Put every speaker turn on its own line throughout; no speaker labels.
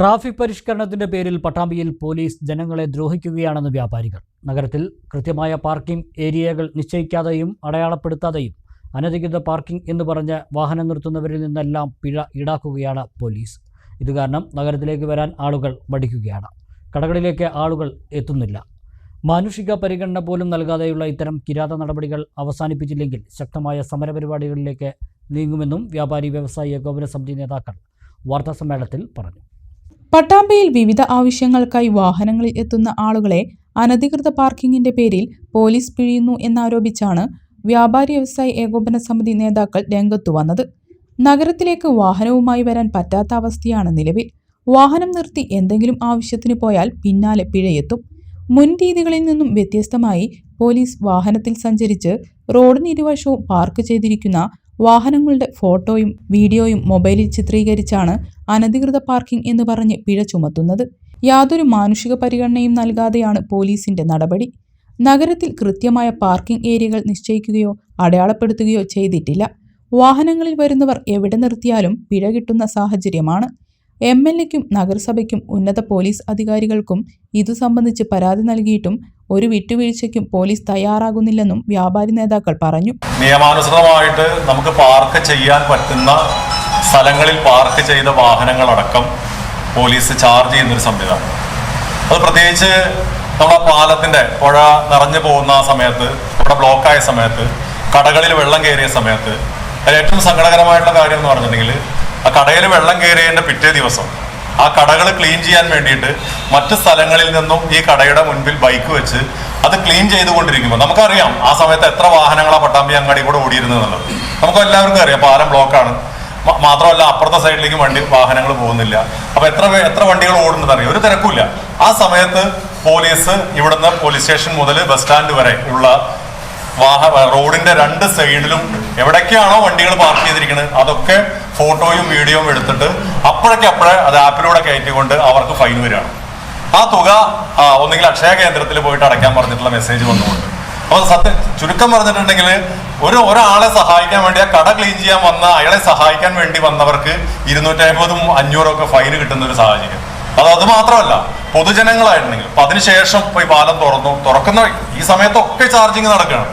Traffic പരിഷ്കരണത്തിന്റെ പേരിൽ പട്ടാമ്പിയിൽ police ജനങ്ങളെ ദ്രോഹിക്കുകയാണെന്ന് വ്യാപാരികൾ. നഗരത്തിൽ കൃത്യമായ പാർക്കിംഗ് ഏരിയകൾ നിശ്ചയിക്കാതെയും അടയാളപ്പെടുത്താതെയും അനധികൃത പാർക്കിംഗ് എന്ന് പറഞ്ഞ് വാഹനം നിർത്തുന്നവരിൽ നിന്നെല്ലാം പിഴ ഈടാക്കുകയാണ് പോലീസ്. ഇത് കാരണം നഗരത്തിലേക്ക് വരാൻ ആളുകൾ മടിക്കുകയാണ്. കടകളിലേക്ക് ആളുകൾ എത്തുന്നില്ല. മാനുഷിക പരിഗണന പോലും നൽകാതെയുള്ള ഇത്തരം കിരാത നടപടികൾ അവസാനിപ്പിച്ചില്ലെങ്കിൽ ശക്തമായ സമരപരിപാടികളിലേക്ക് നീങ്ങുമെന്നും വ്യാപാരി വ്യവസായി ഏകോപന സമിതി നേതാക്കൾ വാർത്താസമ്മേളനത്തിൽ പറഞ്ഞു.
പട്ടാമ്പിയിൽ വിവിധ ആവശ്യങ്ങൾക്കായി വാഹനങ്ങളിൽ എത്തുന്ന ആളുകളെ അനധികൃത പാർക്കിംഗിന്റെ പേരിൽ പോലീസ് പിഴിയുന്നു എന്നാരോപിച്ചാണ് വ്യാപാരി വ്യവസായി ഏകോപന സമിതി നേതാക്കൾ രംഗത്തു വന്നത്. നഗരത്തിലേക്ക് വാഹനവുമായി വരാൻ പറ്റാത്ത അവസ്ഥയാണ് നിലവിൽ. വാഹനം നിർത്തി എന്തെങ്കിലും ആവശ്യത്തിന് പോയാൽ പിന്നാലെ പിഴയെത്തും. മുൻ രീതികളിൽ നിന്നും വ്യത്യസ്തമായി പോലീസ് വാഹനത്തിൽ സഞ്ചരിച്ച് റോഡിന് ഇരുവശവും പാർക്ക് ചെയ്തിരിക്കുന്ന വാഹനങ്ങളുടെ ഫോട്ടോയും വീഡിയോയും മൊബൈലിൽ ചിത്രീകരിച്ചാണ് അനധികൃത പാർക്കിംഗ് എന്ന് പറഞ്ഞ് പിഴ ചുമത്തുന്നത്. യാതൊരു മാനുഷിക പരിഗണനയും നൽകാതെയാണ് പോലീസിന്റെ നടപടി. നഗരത്തിൽ കൃത്യമായ പാർക്കിംഗ് ഏരിയകൾ നിശ്ചയിക്കുകയോ അടയാളപ്പെടുത്തുകയോ ചെയ്തിട്ടില്ല. വാഹനങ്ങളിൽ വരുന്നവർ എവിടെ നിർത്തിയാലും പിഴ കിട്ടുന്ന സാഹചര്യമാണ്. എം എൽ എക്കും നഗരസഭയ്ക്കും ഉന്നത പോലീസ് അധികാരികൾക്കും ഇതു സംബന്ധിച്ച് പരാതി നൽകിയിട്ടും ഒരു വിട്ടുവീഴ്ചയ്ക്കും പോലീസ് തയ്യാറാകുന്നില്ലെന്നും വ്യാപാരി നേതാക്കൾ പറഞ്ഞു.
നിയമാനുസൃതമായിട്ട് നമുക്ക് പാർക്ക് ചെയ്യാൻ പറ്റുന്ന സ്ഥലങ്ങളിൽ പാർക്ക് ചെയ്ത വാഹനങ്ങളടക്കം പോലീസ് ചാർജ് ചെയ്യുന്നൊരു സംവിധാനം. അത് പ്രത്യേകിച്ച് നമ്മുടെ പാലത്തിന്റെ പുഴ നിറഞ്ഞു പോകുന്ന സമയത്ത് ബ്ലോക്ക് ബ്ലോക്കായ സമയത്ത് കടകളിൽ വെള്ളം കയറിയ സമയത്ത് ഏറ്റവും സങ്കടകരമായിട്ടുള്ള കാര്യം എന്ന് പറഞ്ഞിട്ടുണ്ടെങ്കിൽ ആ കടയിൽ വെള്ളം കയറിയതിന്റെ പിറ്റേ ദിവസം. ആ കടകൾ ക്ലീൻ ചെയ്യാൻ വേണ്ടിയിട്ട് മറ്റ് സ്ഥലങ്ങളിൽ നിന്നും ഈ കടയുടെ മുൻപിൽ ബൈക്ക് വെച്ച് അത് ക്ലീൻ ചെയ്തുകൊണ്ടിരിക്കുമ്പോൾ നമുക്കറിയാം ആ സമയത്ത് എത്ര വാഹനങ്ങളാണ് പട്ടാമ്പി അങ്ങാടി കൂടെ ഓടിയിരുന്നതെന്നുള്ളത്. നമുക്ക് എല്ലാവർക്കും അറിയാം പാലം ബ്ലോക്കാണ് മാത്രമല്ല അപ്പുറത്തെ സൈഡിലേക്ക് വണ്ടി വാഹനങ്ങൾ പോകുന്നില്ല. അപ്പൊ എത്ര എത്ര വണ്ടികൾ ഓടുന്നത് അറിയാം. ഒരു തിരക്കില്ല ആ സമയത്ത് പോലീസ് ഇവിടുന്ന് പോലീസ് സ്റ്റേഷൻ മുതൽ ബസ് സ്റ്റാൻഡ് വരെ ഉള്ള വാഹ റോഡിന്റെ രണ്ട് സൈഡിലും എവിടേക്കാണോ വണ്ടികൾ പാർക്ക് ചെയ്തിരിക്കുന്നത് അതൊക്കെ ഫോട്ടോയും വീഡിയോയും എടുത്തിട്ട് അപ്പോഴൊക്കെ അപ്പോഴേ അത് ആപ്പിലൂടെ കയറ്റിക്കൊണ്ട് അവർക്ക് ഫൈൻ വരികയാണ്. ആ തുക ഒന്നുകിൽ അക്ഷയ കേന്ദ്രത്തിൽ പോയിട്ട് അടയ്ക്കാൻ പറഞ്ഞിട്ടുള്ള മെസ്സേജ് വന്നുകൊണ്ട്. അപ്പൊ സത്യം ചുരുക്കം പറഞ്ഞിട്ടുണ്ടെങ്കിൽ ഒരു ഒരാളെ സഹായിക്കാൻ വേണ്ടി ആ കട ക്ലീൻ ചെയ്യാൻ വന്ന അയാളെ സഹായിക്കാൻ വേണ്ടി വന്നവർക്ക് ഇരുന്നൂറ്റി അമ്പതും അഞ്ഞൂറും ഒക്കെ ഫൈൻ കിട്ടുന്ന ഒരു സാഹചര്യം. അത് അത് മാത്രമല്ല പൊതുജനങ്ങളായിട്ടുണ്ടെങ്കിൽ അപ്പൊ അതിനുശേഷം ഈ പാലം തുറന്നു തുറക്കുന്ന ഈ സമയത്തൊക്കെ ചാർജിങ് നടക്കുകയാണ്.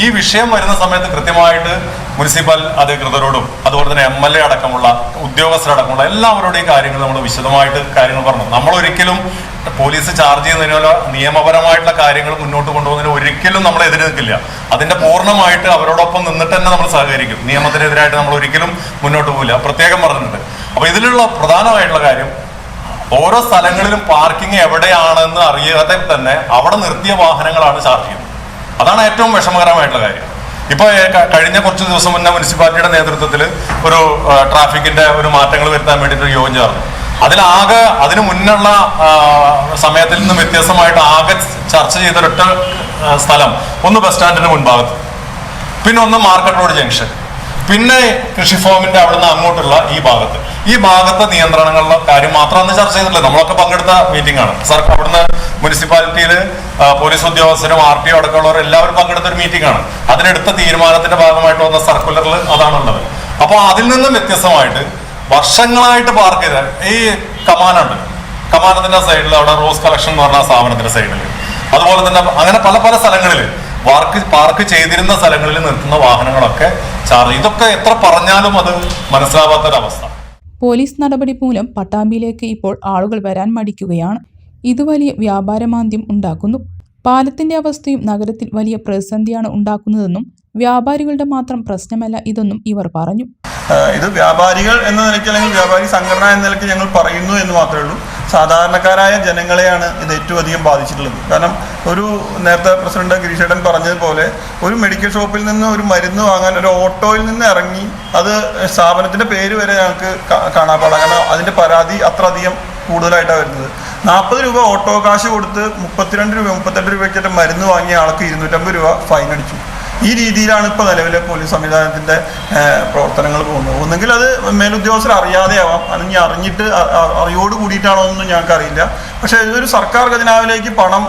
ഈ വിഷയം വരുന്ന സമയത്ത് കൃത്യമായിട്ട് മുനിസിപ്പൽ അധികൃതരോടും അതുപോലെ തന്നെ എം എൽ എ അടക്കമുള്ള ഉദ്യോഗസ്ഥരടക്കമുള്ള എല്ലാവരുടെയും കാര്യങ്ങൾ നമ്മൾ വിശദമായിട്ട് കാര്യങ്ങൾ പറഞ്ഞു. നമ്മൾ ഒരിക്കലും പോലീസ് ചാർജ് ചെയ്യുന്നതിനുള്ള നിയമപരമായിട്ടുള്ള കാര്യങ്ങൾ മുന്നോട്ട് കൊണ്ടുപോകുന്നതിന് ഒരിക്കലും നമ്മൾ എതിരെ നിൽക്കില്ല അതിന്റെ പൂർണമായിട്ട് അവരോടൊപ്പം നിന്നിട്ട് തന്നെ നമ്മൾ സഹകരിക്കും. നിയമത്തിനെതിരായിട്ട് നമ്മൾ ഒരിക്കലും മുന്നോട്ട് പോകില്ല പ്രത്യേകം പറഞ്ഞിട്ടുണ്ട്. അപ്പൊ ഇതിലുള്ള പ്രധാനമായിട്ടുള്ള കാര്യം ഓരോ സ്ഥലങ്ങളിലും പാർക്കിംഗ് എവിടെയാണെന്ന് അറിയാതെ തന്നെ അവിടെ നിർത്തിയ വാഹനങ്ങളാണ് ചാർജ് ചെയ്യുന്നത്. അതാണ് ഏറ്റവും വിഷമകരമായിട്ടുള്ള കാര്യം. ഇപ്പൊ കഴിഞ്ഞ കുറച്ച് ദിവസം മുന്നേ മുനിസിപ്പാലിറ്റിയുടെ നേതൃത്വത്തിൽ ഒരു ട്രാഫിക്കിന്റെ ഒരു മാറ്റങ്ങൾ വരുത്താൻ വേണ്ടിയിട്ട് ഒരു യോഗം ചേർന്നു അതിലാകെ അതിന് മുന്നുള്ള സമയത്തിൽ നിന്നും വ്യത്യസ്തമായിട്ട് ആകെ ചർച്ച ചെയ്തൊരൊറ്റ സ്ഥലം ഒന്ന് ബസ് സ്റ്റാൻഡിന്റെ മുൻഭാഗത്ത്. പിന്നെ ഒന്ന് മാർക്കറ്റ് റോഡ് ജംഗ്ഷൻ. പിന്നെ കൃഷിഫോമിന്റെ അവിടുന്ന് അങ്ങോട്ടുള്ള ഈ ഭാഗത്ത്. ഈ ഭാഗത്തെ നിയന്ത്രണങ്ങളുടെ കാര്യം മാത്രം അന്ന് ചർച്ച ചെയ്തിട്ടില്ല നമ്മളൊക്കെ പങ്കെടുത്ത മീറ്റിംഗ് ആണ്. സർ അവിടുന്ന് മുനിസിപ്പാലിറ്റിയിൽ പോലീസ് ഉദ്യോഗസ്ഥരും ആർ ടി ഒ അടക്കമുള്ളവർ എല്ലാവരും പങ്കെടുത്ത ഒരു മീറ്റിംഗ് ആണ്. അതിനെടുത്ത തീരുമാനത്തിന്റെ ഭാഗമായിട്ട് വന്ന സർക്കുലറിൽ അതാണുള്ളത്. അപ്പൊ അതിൽ നിന്നും വ്യത്യസ്തമായിട്ട് വർഷങ്ങളായിട്ട് പാർക്ക് ചെയ്ത ഈ കമാനുണ്ട് കമാനത്തിന്റെ സൈഡിൽ അവിടെ റോസ് കളക്ഷൻ എന്ന് പറഞ്ഞ സ്ഥാപനത്തിന്റെ സൈഡിൽ അതുപോലെ തന്നെ അങ്ങനെ പല പല സ്ഥലങ്ങളിൽ പാർക്ക് പാർക്ക് ചെയ്തിരുന്ന സ്ഥലങ്ങളിൽ നിർത്തുന്ന വാഹനങ്ങളൊക്കെ ചാർജ് ഇതൊക്കെ എത്ര പറഞ്ഞാലും അത് മനസ്സിലാവാത്തൊരവസ്ഥ.
പോലീസ് നടപടി മൂലം പട്ടാമ്പിയിലേക്ക് ഇപ്പോൾ ആളുകൾ വരാൻ മടിക്കുകയാണ്. ഇത് വലിയ വ്യാപാരമാന്ദ്യം ഉണ്ടാക്കുന്നു. പാലത്തിന്റെ അവസ്ഥയും നഗരത്തിൽ വലിയ പ്രതിസന്ധിയാണ് ഉണ്ടാക്കുന്നതെന്നും വ്യാപാരികളുടെ മാത്രം പ്രശ്നമല്ല ഇതെന്നും ഇവർ പറഞ്ഞു.
ഇത് വ്യാപാരികൾ എന്ന നിലയ്ക്ക് അല്ലെങ്കിൽ വ്യാപാരി സംഘടന എന്ന നിലയ്ക്ക് ഞങ്ങൾ പറയുന്നു എന്ന് മാത്രമേ ഉള്ളൂ. സാധാരണക്കാരായ ജനങ്ങളെയാണ് ഇത് ഏറ്റവും അധികം ബാധിച്ചിട്ടുള്ളത്. കാരണം ഒരു നേരത്തെ പ്രസിഡന്റ് ഗിരീഷേട്ടൻ പറഞ്ഞതുപോലെ ഒരു മെഡിക്കൽ ഷോപ്പിൽ നിന്ന് ഒരു മരുന്ന് വാങ്ങാൻ ഒരു ഓട്ടോയിൽ നിന്ന് ഇറങ്ങി അത് സ്ഥാപനത്തിന്റെ പേര് വരെ ഞങ്ങൾക്ക് കാ- കാണാൻ പാടാം കാരണം അതിന്റെ പരാതി അത്ര അധികം കൂടുതലായിട്ടാണ് വരുന്നത്. നാൽപ്പത് രൂപ ഓട്ടോ കാശ് കൊടുത്ത് മുപ്പത്തിരണ്ട് രൂപ മുപ്പത്തെട്ട് രൂപയ്ക്കൊക്കെ മരുന്ന് വാങ്ങിയ ആൾക്ക് ഇരുന്നൂറ്റമ്പത് രൂപ ഫൈൻ അടിച്ചു. ഈ രീതിയിലാണ് ഇപ്പോൾ നിലവിലെ പോലീസ് സംവിധാനത്തിന്റെ പ്രവർത്തനങ്ങൾ പോകുന്നത്. ഒന്നെങ്കിൽ അത് മേലുദ്യോഗസ്ഥർ അറിയാതെയാവാം. അല്ലെങ്കിൽ അറിഞ്ഞിട്ട് അറിയോട് കൂടിയിട്ടാണോ എന്നൊന്നും ഞങ്ങൾക്ക് അറിയില്ല. പക്ഷെ ഇതൊരു സർക്കാർ ഖജനാവിലേക്ക് പണം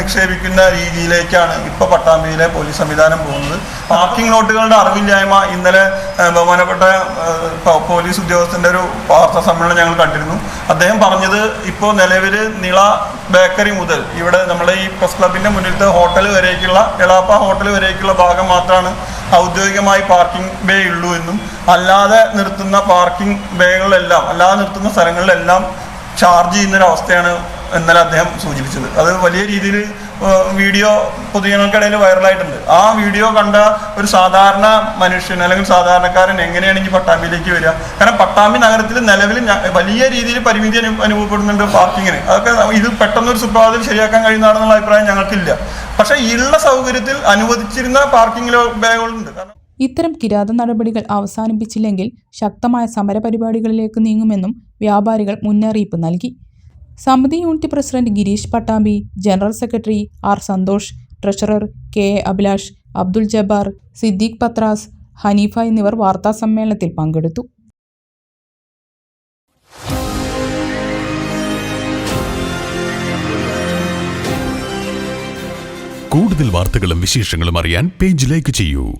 നിക്ഷേപിക്കുന്ന രീതിയിലേക്കാണ് ഇപ്പോൾ പട്ടാമ്പിയിലെ പോലീസ് സംവിധാനം പോകുന്നത്. പാർക്കിംഗ് ലോട്ടുകളുടെ അറിവില്ലായ്മ ഇന്നലെ ബഹുമാനപ്പെട്ട പോലീസ് ഉദ്യോഗസ്ഥന്റെ ഒരു വാർത്താ സമ്മേളനം ഞങ്ങൾ കണ്ടിരുന്നു. അദ്ദേഹം പറഞ്ഞത് ഇപ്പോൾ നിലവിൽ നിള ബേക്കറി മുതൽ ഇവിടെ നമ്മുടെ ഈ പ്രസ് ക്ലബിന്റെ മുന്നിലത്തെ ഹോട്ടൽ വരേക്കുള്ള എളാപ്പ ഹോട്ടൽ വരേക്കുള്ള ഭാഗം മാത്രമാണ് ഔദ്യോഗികമായി പാർക്കിംഗ് ബേ ഉള്ളൂ എന്നും. അല്ലാതെ നിർത്തുന്ന പാർക്കിംഗ് ബേകളിലെല്ലാം അല്ലാതെ നിർത്തുന്ന സ്ഥലങ്ങളിലെല്ലാം ചാർജ് ചെയ്യുന്നൊരവസ്ഥയാണ് ഇന്നലെ അദ്ദേഹം സൂചിപ്പിച്ചത്. അത് വലിയ രീതിയിൽ വീഡിയോ പൊതുജനങ്ങൾക്കിടയിൽ വൈറലായിട്ടുണ്ട്. ആ വീഡിയോ കണ്ട ഒരു സാധാരണ മനുഷ്യൻ അല്ലെങ്കിൽ സാധാരണക്കാരൻ എങ്ങനെയാണ് ഈ പട്ടാമ്പിയിലേക്ക് വരിക? കാരണം പട്ടാമ്പി നഗരത്തിൽ നിലവിൽ വലിയ രീതിയിൽ പരിമിതി അനുഭവപ്പെടുന്നുണ്ട് പാർക്കിങ്ങിന് അതൊക്കെ ഇത് പെട്ടെന്ന് ഒരു സുപ്രഭാതത്തിൽ ശരിയാക്കാൻ കഴിയുന്നതാണെന്നുള്ള അഭിപ്രായം ഞങ്ങൾക്കില്ല. പക്ഷേ ഉള്ള സൗകര്യത്തിൽ അനുവദിച്ചിരുന്ന പാർക്കിംഗ് ബാഗുകളുണ്ട്.
ഇത്തരം കിരാത നടപടികൾ അവസാനിപ്പിച്ചില്ലെങ്കിൽ ശക്തമായ സമരപരിപാടികളിലേക്ക് നീങ്ങുമെന്നും വ്യാപാരികൾ മുന്നറിയിപ്പ് നൽകി. സമിതി unit president Girish Pattambi general secretary R Santhosh treasurer K A Abhilash Abdul Jabbar Siddique Pathras Haneefa എന്നിവർ വാർത്താസമ്മേളനത്തിൽ പങ്കെടുത്തു.
കൂടുതൽ വാർത്തകളും വിശേഷങ്ങളും അറിയാൻ പേജ് ലൈക്ക് ചെയ്യൂ.